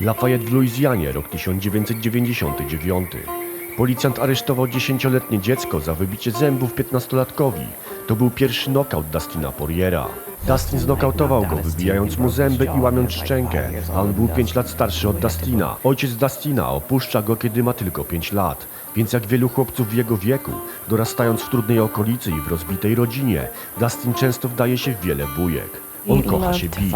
Lafayette w Luizjanie, rok 1999. Policjant aresztował 10-letnie dziecko za wybicie zębów 15-latkowi. To był pierwszy nokaut Dustina Poriera. Dustin znokautował go, wybijając mu zęby i łamiąc szczękę, a on był 5 lat starszy od Dustina. Ojciec Dustina opuszcza go, kiedy ma tylko 5 lat. Więc jak wielu chłopców w jego wieku, dorastając w trudnej okolicy i w rozbitej rodzinie, Dustin często wdaje się w wiele bujek. On kocha się bić.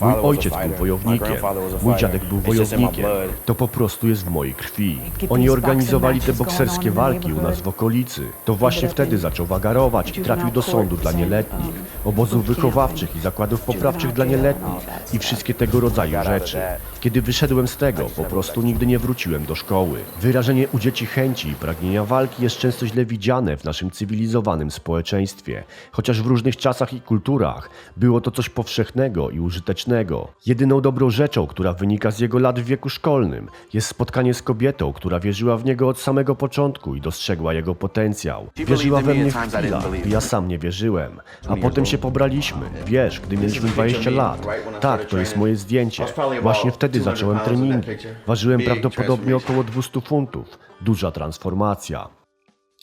Mój ojciec był wojownikiem, mój dziadek był wojownikiem. To po prostu jest w mojej krwi. Oni organizowali te bokserskie walki u nas w okolicy. To właśnie wtedy zaczął wagarować i trafił do sądu dla nieletnich, obozów wychowawczych i zakładów poprawczych dla nieletnich i wszystkie tego rodzaju rzeczy. Kiedy wyszedłem z tego, po prostu nigdy nie wróciłem do szkoły. Wyrażenie u dzieci chęci i pragnienia walki jest często źle widziane w naszym cywilizowanym społeczeństwie. Chociaż w różnych czasach i kulturach było to coś powszechnego i użytecznego. Jedyną dobrą rzeczą, która wynika z jego lat w wieku szkolnym, jest spotkanie z kobietą, która wierzyła w niego od samego początku i dostrzegła jego potencjał. Wierzyła we mnie w chwilach, gdy ja sam nie wierzyłem. A potem się pobraliśmy. Wiesz, gdy mieliśmy 20 lat. Tak, to jest moje zdjęcie. Właśnie wtedy zacząłem treningi. Ważyłem prawdopodobnie około 200 funtów. Duża transformacja.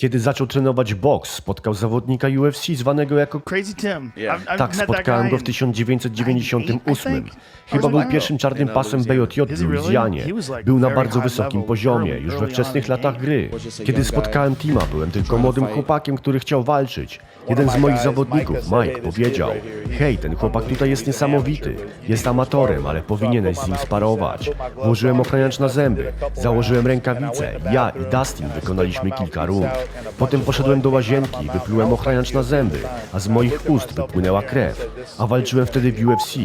Kiedy zaczął trenować boks, spotkał zawodnika UFC zwanego jako Crazy Tim. Yeah. I've, I've tak, spotkałem go w in- 1998. Chyba był pierwszym czarnym pasem BJJ w? Luizjanie. Był na bardzo wysokim poziomie, już we wczesnych latach gry. Kiedy spotkałem Tima, byłem tylko młodym chłopakiem, który chciał walczyć. Jeden z moich zawodników, Mike, powiedział Hej, ten chłopak tutaj jest niesamowity. Jest amatorem, ale powinieneś z nim sparować. Włożyłem ochraniacz na zęby, założyłem rękawice. Ja i Dustin wykonaliśmy kilka rund. Potem poszedłem do łazienki wyplułem ochraniacz na zęby, a z moich ust wypłynęła krew. A walczyłem wtedy w UFC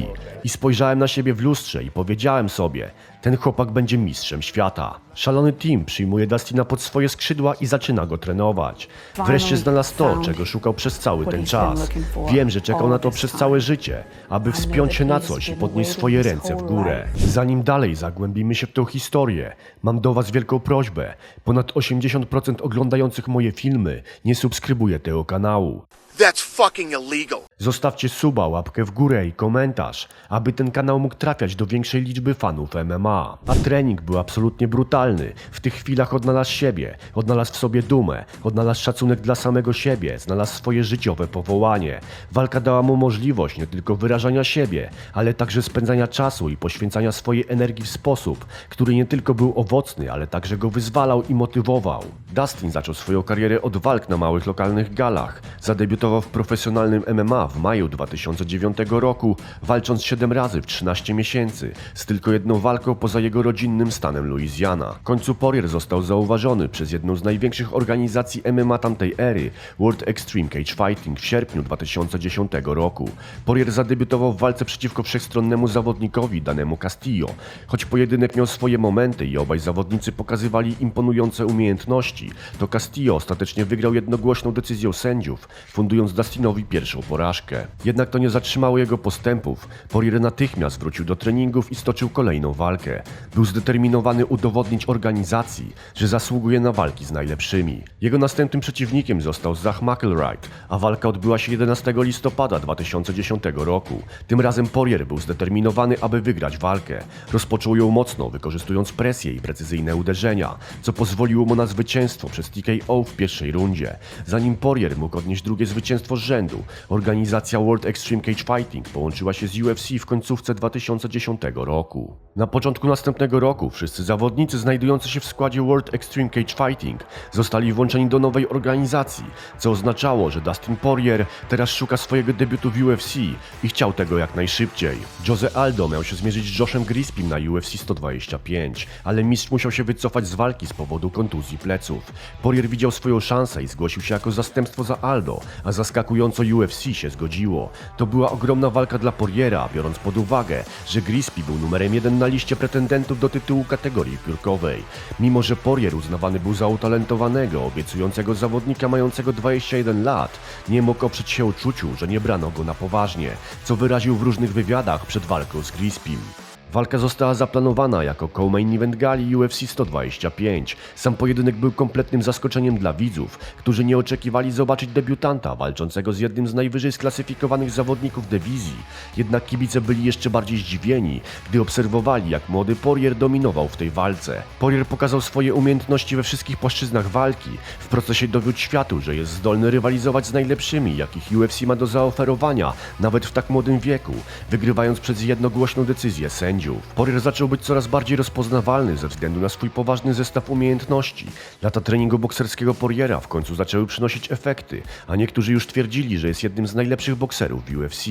i spojrzałem na siebie w lustrze i powiedziałem sobie, ten chłopak będzie mistrzem świata. Szalony Tim przyjmuje Dustina pod swoje skrzydła i zaczyna go trenować. Wreszcie znalazł to, czego szukał przez cały ten czas. Wiem, że czekał na to przez całe życie, aby wspiąć się na coś i podnieść swoje ręce w górę. Zanim dalej zagłębimy się w tę historię, mam do Was wielką prośbę. Ponad 80% oglądających moje filmy nie subskrybuje tego kanału. That's fucking illegal. Zostawcie suba, łapkę w górę i komentarz, aby ten kanał mógł trafiać do większej liczby fanów MMA. A trening był absolutnie brutalny. W tych chwilach odnalazł siebie, odnalazł w sobie dumę, odnalazł szacunek dla samego siebie, znalazł swoje życiowe powołanie. Walka dała mu możliwość nie tylko wyrażania siebie, ale także spędzania czasu i poświęcania swojej energii w sposób, który nie tylko był owocny, ale także go wyzwalał i motywował. Dustin zaczął swoją karierę od walk na małych lokalnych galach. Zadebiutował w profesjonalnym MMA w maju 2009 roku, walcząc 7 razy w 13 miesięcy, z tylko jedną walką poza jego rodzinnym stanem Louisiana. W końcu Poirier został zauważony przez jedną z największych organizacji MMA tamtej ery, World Extreme Cage Fighting w sierpniu 2010 roku. Poirier zadebiutował w walce przeciwko wszechstronnemu zawodnikowi danemu Castillo. Choć pojedynek miał swoje momenty i obaj zawodnicy pokazywali imponujące umiejętności, to Castillo ostatecznie wygrał jednogłośną decyzją sędziów, fundując Dustinowi pierwszą porażkę. Jednak to nie zatrzymało jego postępów. Poirier natychmiast wrócił do treningów i stoczył kolejną walkę. Był zdeterminowany udowodnić organizacji, że zasługuje na walki z najlepszymi. Jego następnym przeciwnikiem został Zach McElwright, a walka odbyła się 11 listopada 2010 roku. Tym razem Poirier był zdeterminowany, aby wygrać walkę. Rozpoczął ją mocno, wykorzystując presję i precyzyjne uderzenia, co pozwoliło mu na zwycięstwo przez TKO w pierwszej rundzie. Zanim Poirier mógł odnieść drugie zwycięstwo z rzędu, organizacja World Extreme Cage Fighting połączyła się z UFC w końcówce 2010 roku. Na początku następnego roku wszyscy zawodnicy znajdujący się w składzie World Extreme Cage Fighting zostali włączeni do nowej organizacji, co oznaczało, że Dustin Poirier teraz szuka swojego debiutu w UFC i chciał tego jak najszybciej. Jose Aldo miał się zmierzyć z Joshem Grispim na UFC 125, ale mistrz musiał się wycofać z walki z powodu kontuzji pleców. Poirier widział swoją szansę i zgłosił się jako zastępstwo za Aldo, a zaskakująco UFC się zgodziło. To była ogromna walka dla Poiriera, biorąc pod uwagę, że Grispi był numerem jeden na liście pretendentów do tytułu kategorii piórkowej. Mimo, że Poirier uznawany był za utalentowanego, obiecującego zawodnika mającego 21 lat, nie mógł oprzeć się uczuciu, że nie brano go na poważnie, co wyraził w różnych wywiadach przed walką z Grispim. Walka została zaplanowana jako co-main event gali UFC 125. Sam pojedynek był kompletnym zaskoczeniem dla widzów, którzy nie oczekiwali zobaczyć debiutanta walczącego z jednym z najwyżej sklasyfikowanych zawodników dywizji. Jednak kibice byli jeszcze bardziej zdziwieni, gdy obserwowali jak młody Poirier dominował w tej walce. Poirier pokazał swoje umiejętności we wszystkich płaszczyznach walki. W procesie dowiódł światu, że jest zdolny rywalizować z najlepszymi, jakich UFC ma do zaoferowania, nawet w tak młodym wieku, wygrywając przez jednogłośną decyzję sędziów. Poirier zaczął być coraz bardziej rozpoznawalny ze względu na swój poważny zestaw umiejętności. Lata treningu bokserskiego Poiriera w końcu zaczęły przynosić efekty, a niektórzy już twierdzili, że jest jednym z najlepszych bokserów w UFC.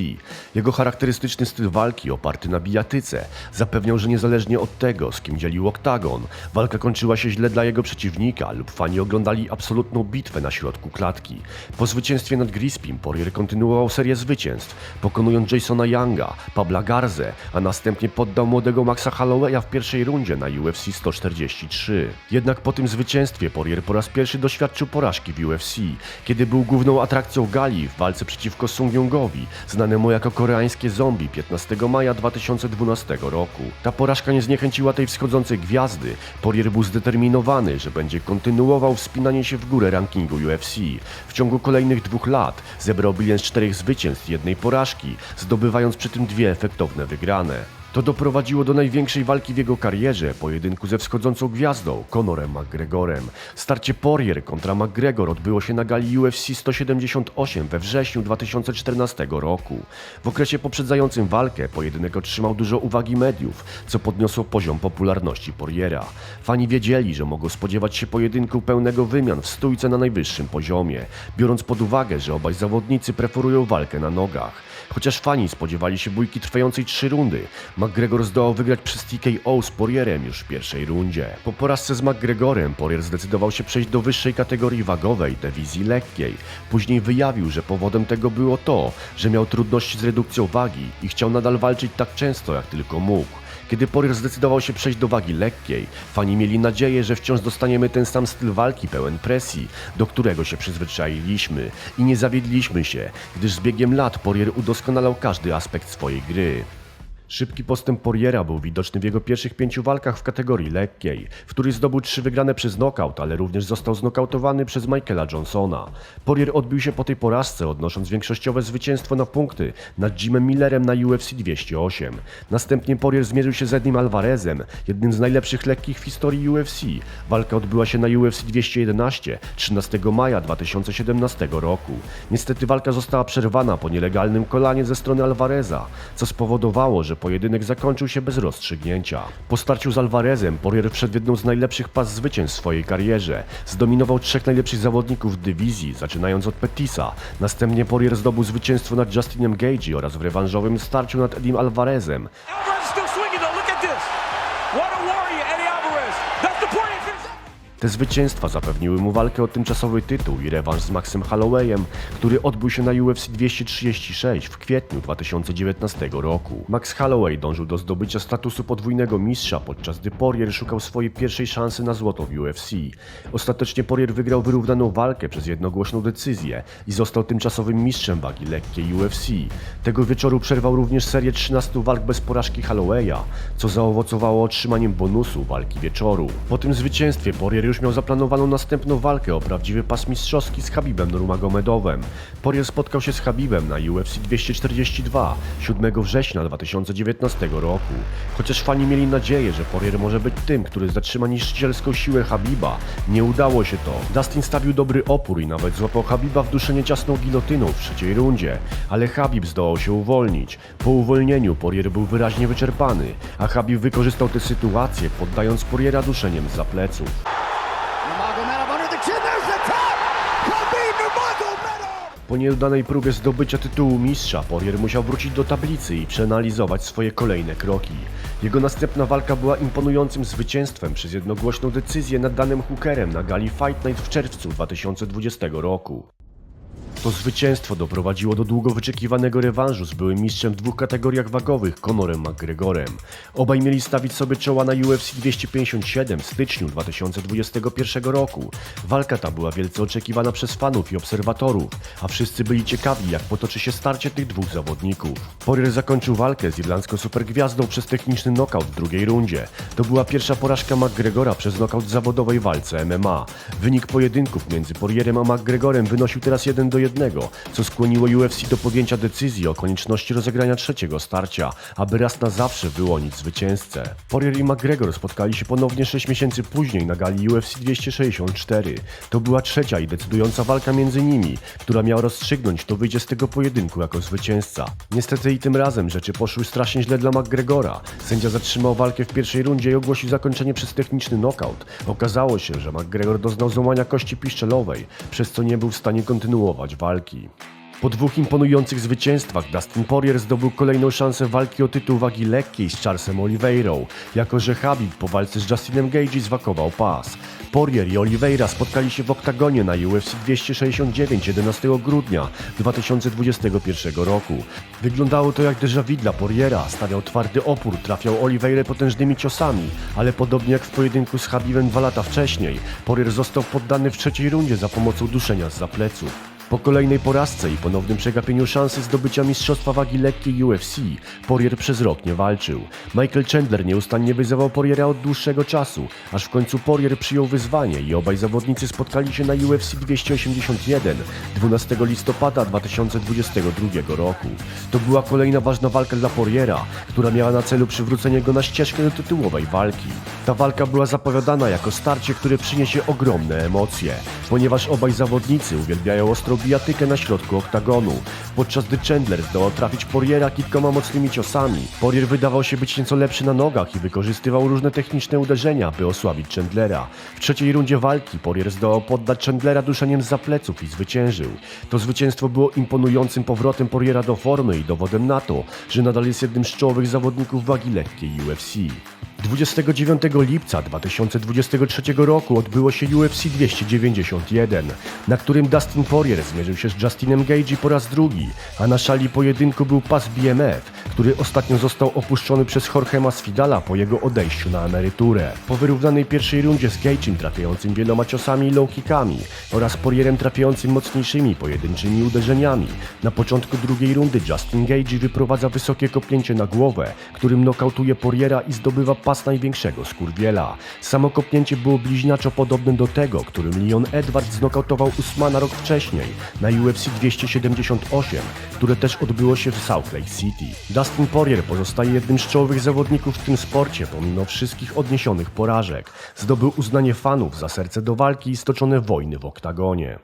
Jego charakterystyczny styl walki oparty na bijatyce zapewniał, że niezależnie od tego, z kim dzielił oktagon, walka kończyła się źle dla jego przeciwnika lub fani oglądali absolutną bitwę na środku klatki. Po zwycięstwie nad Grispim Poirier kontynuował serię zwycięstw, pokonując Jasona Younga, Pabla Garzę, a następnie poddał młodego Maxa Hollowaya w pierwszej rundzie na UFC 143. Jednak po tym zwycięstwie Poirier po raz pierwszy doświadczył porażki w UFC, kiedy był główną atrakcją gali w walce przeciwko Sung Jungowi, znanemu jako koreańskie zombie 15 maja 2012 roku. Ta porażka nie zniechęciła tej wschodzącej gwiazdy. Poirier był zdeterminowany, że będzie kontynuował wspinanie się w górę rankingu UFC. W ciągu kolejnych dwóch lat zebrał bilans czterech zwycięstw jednej porażki, zdobywając przy tym dwie efektowne wygrane. To doprowadziło do największej walki w jego karierze, pojedynku ze wschodzącą gwiazdą, Conorem McGregorem. Starcie Poirier kontra McGregor odbyło się na gali UFC 178 we wrześniu 2014 roku. W okresie poprzedzającym walkę pojedynek otrzymał dużo uwagi mediów, co podniosło poziom popularności Poiriera. Fani wiedzieli, że mogą spodziewać się pojedynku pełnego wymian w stójce na najwyższym poziomie, biorąc pod uwagę, że obaj zawodnicy preferują walkę na nogach. Chociaż fani spodziewali się bójki trwającej trzy rundy, McGregor zdołał wygrać przez TKO z Poirierem już w pierwszej rundzie. Po porażce z McGregorem Poirier zdecydował się przejść do wyższej kategorii wagowej, dywizji lekkiej. Później wyjawił, że powodem tego było to, że miał trudności z redukcją wagi i chciał nadal walczyć tak często jak tylko mógł. Kiedy Poirier zdecydował się przejść do wagi lekkiej, fani mieli nadzieję, że wciąż dostaniemy ten sam styl walki pełen presji, do którego się przyzwyczailiśmy. I nie zawiedliśmy się, gdyż z biegiem lat Poirier udoskonalał każdy aspekt swojej gry. Szybki postęp Poiriera był widoczny w jego pierwszych pięciu walkach w kategorii lekkiej, w której zdobył trzy wygrane przez knockout, ale również został znokautowany przez Michaela Johnsona. Poirier odbił się po tej porażce, odnosząc większościowe zwycięstwo na punkty nad Jimem Millerem na UFC 208. Następnie Poirier zmierzył się z Edim Alvarezem, jednym z najlepszych lekkich w historii UFC. Walka odbyła się na UFC 211 13 maja 2017 roku. Niestety walka została przerwana po nielegalnym kolanie ze strony Alvareza, co spowodowało, że pojedynek zakończył się bez rozstrzygnięcia. Po starciu z Alvarezem Poirier wszedł jedną z najlepszych pas zwycięstw w swojej karierze. Zdominował trzech najlepszych zawodników dywizji, zaczynając od Petisa. Następnie Poirier zdobył zwycięstwo nad Justinem Gage oraz w rewanżowym starciu nad Edim Alvarezem. Te zwycięstwa zapewniły mu walkę o tymczasowy tytuł i rewanż z Maxem Hollowayem, który odbył się na UFC 236 w kwietniu 2019 roku. Max Holloway dążył do zdobycia statusu podwójnego mistrza, podczas gdy Poirier szukał swojej pierwszej szansy na złoto w UFC. Ostatecznie Poirier wygrał wyrównaną walkę przez jednogłośną decyzję i został tymczasowym mistrzem wagi lekkiej UFC. Tego wieczoru przerwał również serię 13 walk bez porażki Hollowaya, co zaowocowało otrzymaniem bonusu walki wieczoru. Po tym zwycięstwie Poirier już miał zaplanowaną następną walkę o prawdziwy pas mistrzowski z Habibem Nurmagomedowem. Poirier spotkał się z Habibem na UFC 242 7 września 2019 roku. Chociaż fani mieli nadzieję, że Poirier może być tym, który zatrzyma niszczycielską siłę Habiba, nie udało się to. Dustin stawił dobry opór i nawet złapał Habiba w duszenie ciasną gilotyną w trzeciej rundzie, ale Habib zdołał się uwolnić. Po uwolnieniu Poirier był wyraźnie wyczerpany, a Habib wykorzystał tę sytuację, poddając Poiriera duszeniem za pleców. Po nieudanej próbie zdobycia tytułu mistrza, Poirier musiał wrócić do tablicy i przeanalizować swoje kolejne kroki. Jego następna walka była imponującym zwycięstwem przez jednogłośną decyzję nad danym Hookerem na gali Fight Night w czerwcu 2020 roku. To zwycięstwo doprowadziło do długo wyczekiwanego rewanżu z byłym mistrzem w dwóch kategoriach wagowych Conorem McGregorem. Obaj mieli stawić sobie czoła na UFC 257 w styczniu 2021 roku. Walka ta była wielce oczekiwana przez fanów i obserwatorów, a wszyscy byli ciekawi jak potoczy się starcie tych dwóch zawodników. Poirier zakończył walkę z irlandzką supergwiazdą przez techniczny knockout w drugiej rundzie. To była pierwsza porażka McGregora przez knockout w zawodowej walce MMA. Wynik pojedynków między Poirierem a McGregorem wynosił teraz 1 do 1, co skłoniło UFC do podjęcia decyzji o konieczności rozegrania trzeciego starcia, aby raz na zawsze wyłonić zwycięzcę. Poirier i McGregor spotkali się ponownie 6 miesięcy później na gali UFC 264. To była trzecia i decydująca walka między nimi, która miała rozstrzygnąć, kto wyjdzie z tego pojedynku jako zwycięzca. Niestety i tym razem rzeczy poszły strasznie źle dla McGregora. Sędzia zatrzymał walkę w pierwszej rundzie i ogłosił zakończenie przez techniczny knockout. Okazało się, że McGregor doznał złamania kości piszczelowej, przez co nie był w stanie kontynuować walki. Po dwóch imponujących zwycięstwach Dustin Poirier zdobył kolejną szansę walki o tytuł wagi lekkiej z Charlesem Oliveirą, jako że Habib po walce z Justinem Gage zwakował pas. Poirier i Oliveira spotkali się w oktagonie na UFC 269 11 grudnia 2021 roku. Wyglądało to jak déjà vu dla Poiriera, stawiał twardy opór, trafiał Oliveirę potężnymi ciosami, ale podobnie jak w pojedynku z Habibem dwa lata wcześniej, Poirier został poddany w trzeciej rundzie za pomocą duszenia z pleców. Po kolejnej porażce i ponownym przegapieniu szansy zdobycia mistrzostwa wagi lekkiej UFC, Poirier przez rok nie walczył. Michael Chandler nieustannie wyzywał Poiriera od dłuższego czasu, aż w końcu Poirier przyjął wyzwanie i obaj zawodnicy spotkali się na UFC 281 12 listopada 2022 roku. To była kolejna ważna walka dla Poiriera, która miała na celu przywrócenie go na ścieżkę do tytułowej walki. Ta walka była zapowiadana jako starcie, które przyniesie ogromne emocje, ponieważ obaj zawodnicy uwielbiają ostrą bijatykę na środku oktagonu, podczas gdy Chandler zdołał trafić Poiriera kilkoma mocnymi ciosami. Poirier wydawał się być nieco lepszy na nogach i wykorzystywał różne techniczne uderzenia, by osłabić Chandlera. W trzeciej rundzie walki Poirier zdołał poddać Chandlera duszeniem z pleców i zwyciężył. To zwycięstwo było imponującym powrotem Poiriera do formy i dowodem na to, że nadal jest jednym z czołowych zawodników wagi lekkiej UFC. 29 lipca 2023 roku odbyło się UFC 291, na którym Dustin Poirier zmierzył się z Justinem Gage po raz drugi, a na szali pojedynku był pas BMF, który ostatnio został opuszczony przez Jorge Masvidala po jego odejściu na emeryturę. Po wyrównanej pierwszej rundzie z Gage'em trafiającym wieloma ciosami i low kickami oraz Poirierem trafiającym mocniejszymi pojedynczymi uderzeniami, na początku drugiej rundy Justin Gage wyprowadza wysokie kopnięcie na głowę, którym nokautuje Poiriera i zdobywa największego skurwiela. Samo kopnięcie było bliźniaczo podobne do tego, którym Leon Edwards znokautował Usmana rok wcześniej na UFC 278, które też odbyło się w Salt Lake City. Dustin Poirier pozostaje jednym z czołowych zawodników w tym sporcie pomimo wszystkich odniesionych porażek. Zdobył uznanie fanów za serce do walki i stoczone wojny w oktagonie.